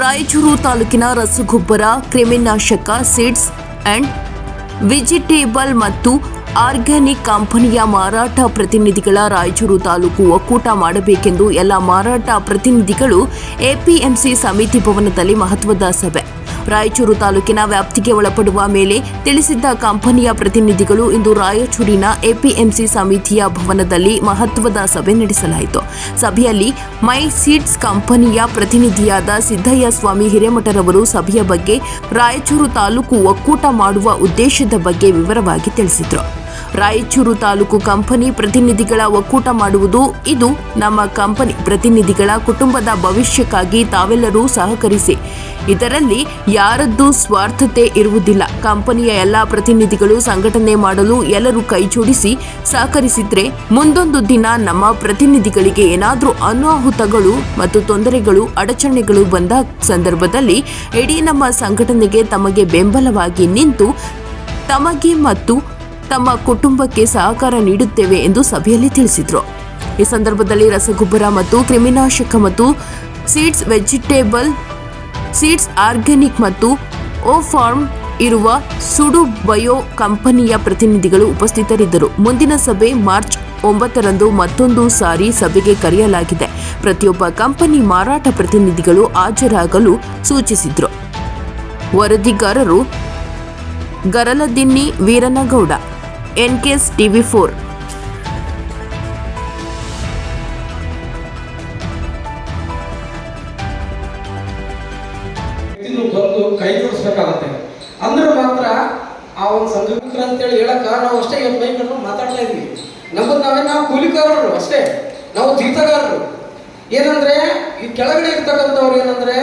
ರಾಯಚೂರು ತಾಲೂಕಿನ ರಸಗೊಬ್ಬರ, ಕ್ರಿಮಿನಾಶಕ, ಸೀಡ್ಸ್ ಅಂಡ್ ವೆಜಿಟೇಬಲ್ ಮತ್ತು ಆರ್ಗ್ಯಾನಿಕ್ ಕಂಪನಿಯ ಮಾರಾಟ ಪ್ರತಿನಿಧಿಗಳ ರಾಯಚೂರು ತಾಲೂಕು ಒಕ್ಕೂಟ ಮಾಡಬೇಕೆಂದು ಎಲ್ಲ ಮಾರಾಟ ಪ್ರತಿನಿಧಿಗಳು ಎಪಿಎಂಸಿ ಸಮಿತಿ ಭವನದಲ್ಲಿ ಮಹತ್ವದ ಸಭೆ. ರಾಯಚೂರು ತಾಲೂಕಿನ ವ್ಯಾಪ್ತಿಗೆ ಒಳಪಡುವ ಮೇಲೆ ತಿಳಿಸಿದ್ದ ಕಂಪನಿಯ ಪ್ರತಿನಿಧಿಗಳು ಇಂದು ರಾಯಚೂರಿನ ಎಪಿಎಂಸಿ ಸಮಿತಿಯ ಭವನದಲ್ಲಿ ಮಹತ್ವದ ಸಭೆ ನಡೆಸಲಾಯಿತು. ಸಭೆಯಲ್ಲಿ ಮೈ ಸೀಡ್ಸ್ ಕಂಪನಿಯ ಪ್ರತಿನಿಧಿಯಾದ ಸಿದ್ದಯ್ಯ ಸ್ವಾಮಿ ಹಿರೇಮಠರವರು ಸಭೆಯ ಬಗ್ಗೆ ರಾಯಚೂರು ತಾಲೂಕು ಒಕ್ಕೂಟ ಮಾಡುವ ಉದ್ದೇಶದ ಬಗ್ಗೆ ವಿವರವಾಗಿ ತಿಳಿಸಿದರು. ರಾಯಚೂರು ತಾಲೂಕು ಕಂಪನಿ ಪ್ರತಿನಿಧಿಗಳ ಒಕ್ಕೂಟ ಮಾಡುವುದು ಇದು ನಮ್ಮ ಕಂಪನಿ ಪ್ರತಿನಿಧಿಗಳ ಕುಟುಂಬದ ಭವಿಷ್ಯಕ್ಕಾಗಿ ತಾವೆಲ್ಲರೂ ಸಹಕರಿಸಿ. ಇದರಲ್ಲಿ ಯಾರದ್ದು ಸ್ವಾರ್ಥತೆ ಇರುವುದಿಲ್ಲ. ಕಂಪನಿಯ ಎಲ್ಲ ಪ್ರತಿನಿಧಿಗಳು ಸಂಘಟನೆ ಮಾಡಲು ಎಲ್ಲರೂ ಕೈಜೋಡಿಸಿ ಸಹಕರಿಸಿದ್ರೆ ಮುಂದೊಂದು ದಿನ ನಮ್ಮ ಪ್ರತಿನಿಧಿಗಳಿಗೆ ಏನಾದರೂ ಅನಾಹುತಗಳು ಮತ್ತು ತೊಂದರೆಗಳು, ಅಡಚಣೆಗಳು ಬಂದ ಸಂದರ್ಭದಲ್ಲಿ ಇಡೀ ನಮ್ಮ ಸಂಘಟನೆಗೆ ತಮಗೆ ಬೆಂಬಲವಾಗಿ ನಿಂತು ತಮಗೆ ಮತ್ತು ತಮ್ಮ ಕುಟುಂಬಕ್ಕೆ ಸಹಕಾರ ನೀಡುತ್ತೇವೆ ಎಂದು ಸಭೆಯಲ್ಲಿ ತಿಳಿಸಿದರು. ಈ ಸಂದರ್ಭದಲ್ಲಿ ರಸಗೊಬ್ಬರ ಮತ್ತು ಕ್ರಿಮಿನಾಶಕ ಮತ್ತು ಸೀಡ್ಸ್ ವೆಜಿಟೇಬಲ್, ಸೀಡ್ಸ್ ಆರ್ಗ್ಯಾನಿಕ್ ಮತ್ತು ಓ ಫಾರ್ಮ್ ಇರುವ ಸುಡು ಬಯೋ ಕಂಪನಿಯ ಪ್ರತಿನಿಧಿಗಳು ಉಪಸ್ಥಿತರಿದ್ದರು. ಮುಂದಿನ ಸಭೆ ಮಾರ್ಚ್ ಒಂಬತ್ತರಂದು ಮತ್ತೊಂದು ಸಾರಿ ಸಭೆಗೆ ಕರೆಯಲಾಗಿದೆ. ಪ್ರತಿಯೊಬ್ಬ ಕಂಪನಿ ಮಾರಾಟ ಪ್ರತಿನಿಧಿಗಳು ಹಾಜರಾಗಲು ಸೂಚಿಸಿದರು. ವರದಿಗಾರರು Garaladinni Veeranagouda NKS TV four. ಕೈ ಜೋಡಿಸ್ಬೇಕಾಗತ್ತೆ. ಅಂದ್ರೆ ಮಾತ್ರ ಆ ಒಂದು ಸಂಘಮಿತ್ರ ಅಂತೇಳಿ ಹೇಳಕ್ಕ ನಾವು ಅಷ್ಟೇ ಇವತ್ತು ಮೈ ಕಟ್ಕೊಂಡು ಮಾತಾಡ್ತಾ ಇದ್ವಿ. ನಮ್ಮದು ನಾವೇ ನಾವು ಕೂಲಿಕಾರರು ಅಷ್ಟೇ. ನಾವು ಜೀತಗಾರರು. ಏನಂದ್ರೆ ಈ ಕೆಳಗಡೆ ಇರ್ತಕ್ಕಂಥವ್ರು ಏನಂದ್ರೆ,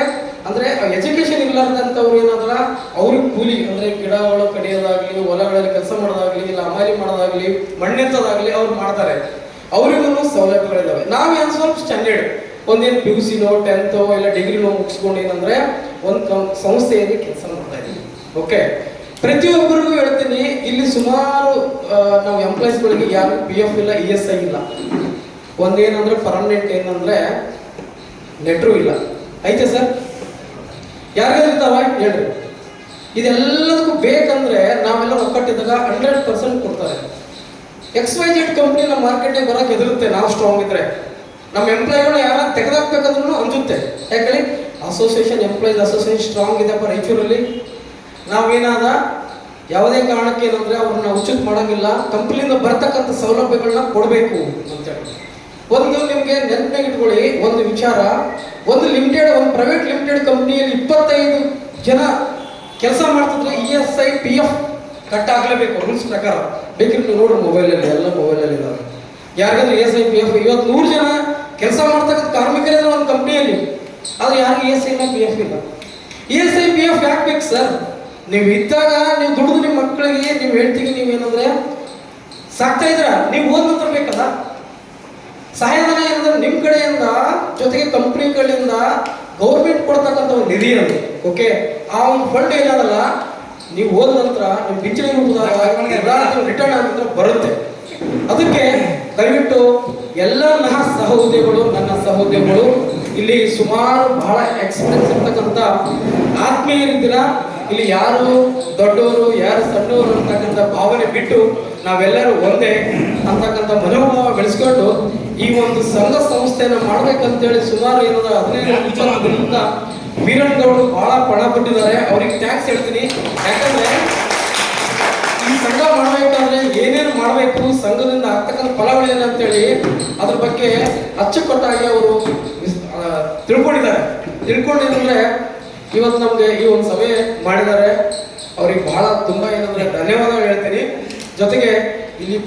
ಅಂದ್ರೆ ಎಜುಕೇಶನ್ ಇರ್ಲಾರ್ದಂಥವ್ರು ಏನಂದ್ರ ಅವ್ರಿಗೆ ಕೂಲಿ, ಅಂದ್ರೆ ಗಿಡಗಳು ಹೊಲಗಳಲ್ಲಿ ಕೆಲಸ ಮಾಡೋದಾಗ್ಲಿ, ಇಲ್ಲ ಅಮಾರಿ ಮಾಡೋದಾಗ್ಲಿ, ಮಣ್ಣೆತ್ತೋದಾಗ್ಲಿ ಅವ್ರು ಮಾಡ್ತಾರೆ. ಅವರಿಗೂ ಸೌಲಭ್ಯಗಳಿದ್ದಾವೆ ನಾವೇನು ಸ್ವಲ್ಪ ಸ್ಟ್ಯಾಂಡರ್ಡ್ ಒಂದೇನು ಪಿ ಯು ಸಿನೋ ಟೆಂತೋ ಇಲ್ಲ ಡಿಗ್ರಿನೋ ಮುಗಿಸ್ಕೊಂಡು ಏನಂದ್ರೆ ಒಂದು ಕಂ, ಸಂಸ್ಥೆಯಲ್ಲಿ ಕೆಲಸ ಮಾಡ್ತಾ ಇದ್ದೀವಿ. ಓಕೆ ಪ್ರತಿಯೊಬ್ಬರಿಗೂ ಹೇಳ್ತೀನಿ, ಇಲ್ಲಿ ಸುಮಾರು ನಾವು ಎಂಪ್ಲಾಯೀಸ್ಗಳಿಗೆ ಯಾರು ಪಿ ಎಫ್ ಇಲ್ಲ ಇ ಎಸ್ ಐ ಇಲ್ಲ. ಒಂದೇನಂದ್ರೆ ಪರ್ಮನೆಂಟ್ ಏನಂದ್ರೆ ಲೆಟ್ರು ಇಲ್ಲ. ಐತೆ ಸರ್? ಯಾರಿಗಾದ್ರು ಇರ್ತಾವ? ಹೇಳ್ರಿ. ಇದೆಲ್ಲದಕ್ಕೂ ಬೇಕಂದ್ರೆ ನಾವೆಲ್ಲ ಒಕ್ಕಟ್ಟಿದಾಗ ಹಂಡ್ರೆಡ್ ಪರ್ಸೆಂಟ್ ಕೊಡ್ತಾರೆ. ಎಕ್ಸ್ ವೈ ಜೆಡ್ ಕಂಪ್ನಿ ನಮ್ಮ ಮಾರ್ಕೆಟ್ಗೆ ಬರೋಕೆ ಎದುರುತ್ತೆ ನಾವು ಸ್ಟ್ರಾಂಗ್ ಇದ್ರೆ. ನಮ್ಮ ಎಂಪ್ಲಾಯಿಗಳನ್ನ ಯಾರು ತೆಗೆದಾಕ್ಬೇಕಂದ್ರೂ ಅಂಜುತ್ತೆ. ಯಾಕಂದ್ರೆ ಅಸೋಸಿಯೇಷನ್ ಎಂಪ್ಲಾಯೀಸ್ ಅಸೋಸಿಯೇಷನ್ ಸ್ಟ್ರಾಂಗ್ ಇದೆಪ್ಪ ರಾಯಚೂರಲ್ಲಿ. ನಾವೇನಾದ? ಯಾವುದೇ ಕಾರಣಕ್ಕೆ ಏನಂದ್ರೆ ಅವ್ರನ್ನ ಉಚಿತ ಮಾಡೋಂಗಿಲ್ಲ. ಕಂಪ್ನಿಯಿಂದ ಬರ್ತಕ್ಕಂಥ ಸೌಲಭ್ಯಗಳನ್ನ ಕೊಡಬೇಕು ಅಂತೇಳಿ ಒಂದು ನಿಮಗೆ ನೆನಪಿನಾಗ ಇಟ್ಕೊಳ್ಳಿ, ಒಂದು ವಿಚಾರ. ಒಂದು ಲಿಮಿಟೆಡ್ ಒಂದು ಪ್ರೈವೇಟ್ ಲಿಮಿಟೆಡ್ ಕಂಪ್ನಿಯಲ್ಲಿ ಇಪ್ಪತ್ತೈದು ಜನ ಕೆಲಸ ಮಾಡ್ತಿದ್ರೆ E S I P F cut ಆಗಲೇಬೇಕು ರೂಲ್ಸ್ ಪ್ರಕಾರ ನೀವು ನೋಡ್ರಿ ಮೊಬೈಲಲ್ಲಿ ಎಲ್ಲ ಮೊಬೈಲಲ್ಲಿ ಇದಾವೆ. ಯಾರಿಗಾದ್ರೂ ಎಸ್ ಐ ಪಿ ಎಫ್ ಇವತ್ತು ನೂರು ಜನ ಕೆಲಸ ಮಾಡ್ತಕ್ಕಂಥ ಕಾರ್ಮಿಕರೇ ಒಂದು ಕಂಪ್ನಿಯಲ್ಲಿ ಆದರೆ ಯಾರಿಗೂ ಎಸ್ ಐ ಪಿ ಎಫ್ ಇಲ್ಲ. E S I P F ಯಾಕೆ ಬೇಕು ಸರ್? ನೀವು ಇದ್ದಾಗ ನೀವು ದುಡಿದು ನಿಮ್ಮ ಮಕ್ಕಳಿಗೆ ನೀವು ಹೇಳ್ತೀವಿ ನೀವೇನಂದ್ರೆ ಸಾಕ್ತಾ ಇದ್ರ ನೀವು ಓದ್ ಬೇಕಲ್ಲ? ಸಹಾಯಧನ ಏನಂದ್ರೆ ನಿಮ್ಮ ಕಡೆಯಿಂದ, ಜೊತೆಗೆ ಕಂಪ್ನಿಗಳಿಂದ ಗೌರ್ಮೆಂಟ್ ಕೊಡ್ತಕ್ಕಂಥ ಒಂದು ನಿಧಿ ಅದು. ಓಕೆ ಆ ಒಂದು ಫಂಡ್ ಏನಾದಲ್ಲ ನೀವು ಹೋದ ನಂತರ ನೀವು ಪಿಂಚಣಿ ರಿಟರ್ನ್ ಆದ ನಂತರ ಬರುತ್ತೆ. ಅದಕ್ಕೆ ದಯವಿಟ್ಟು ಎಲ್ಲ ನನ್ನ ಸಹೋದ್ಯೋಗಿಗಳು ನನ್ನ ಸಹೋದ್ಯೋಗಿಗಳು ಇಲ್ಲಿ ಸುಮಾರು ಬಹಳ ಎಕ್ಸ್ಪೀರಿಯನ್ಸ್ ಇರ್ತಕ್ಕಂಥ ಆತ್ಮೀಯರಿದ್ದೀರಾ? ಇಲ್ಲಿ ಯಾರು ದೊಡ್ಡವರು ಯಾರು ಅಂತಕ್ಕಂಥ ಭಾವನೆ ಬಿಟ್ಟು ನಾವೆಲ್ಲರೂ ಒಂದೇ ಅಂತಕ್ಕಂಥ ಮನೋಭಾವ ಬೆಳೆಸ್ಕೊಂಡು ಈ ಒಂದು ಸಂಘ ಸಂಸ್ಥೆಯನ್ನು ಮಾಡ್ಬೇಕಂತೇಳಿ ಸುಮಾರು ಇರೋದ ಹದಿನೈದು ಇಪ್ಪತ್ತು ದಿನದಿಂದ ವೀರಣ್ಣಗೌಡರು ಬಹಳ ಪಣ ಕೊಟ್ಟಿದ್ದಾರೆ. ಅವ್ರಿಗೆ ಟ್ಯಾಕ್ಸ್ ಹೇಳ್ತೀನಿ. ಯಾಕಂದ್ರೆ ಈ ಸಂಘ ಮಾಡಬೇಕಾದ್ರೆ ಏನೇನು ಮಾಡಬೇಕು, ಸಂಘದಿಂದ ಆಗ್ತಕ್ಕಂಥ ಅಂತ ಅಂತೇಳಿ ಅದ್ರ ಬಗ್ಗೆ ಅಚ್ಚುಕಟ್ಟಾಗಿ ಅವರು ತಿಳ್ಕೊಂಡಿದ್ದಾರೆ. ತಿಳ್ಕೊಂಡಿದ್ರೆ ಇವತ್ತು ನಮ್ಗೆ ಈ ಒಂದು ಸಭೆ ಮಾಡಿದ್ದಾರೆ. ಅವ್ರಿಗೆ ಬಹಳ ತುಂಬಾ ಏನಂದ್ರೆ ಧನ್ಯವಾದ ಹೇಳ್ತೀನಿ. ಜೊತೆಗೆ ಇಲ್ಲಿ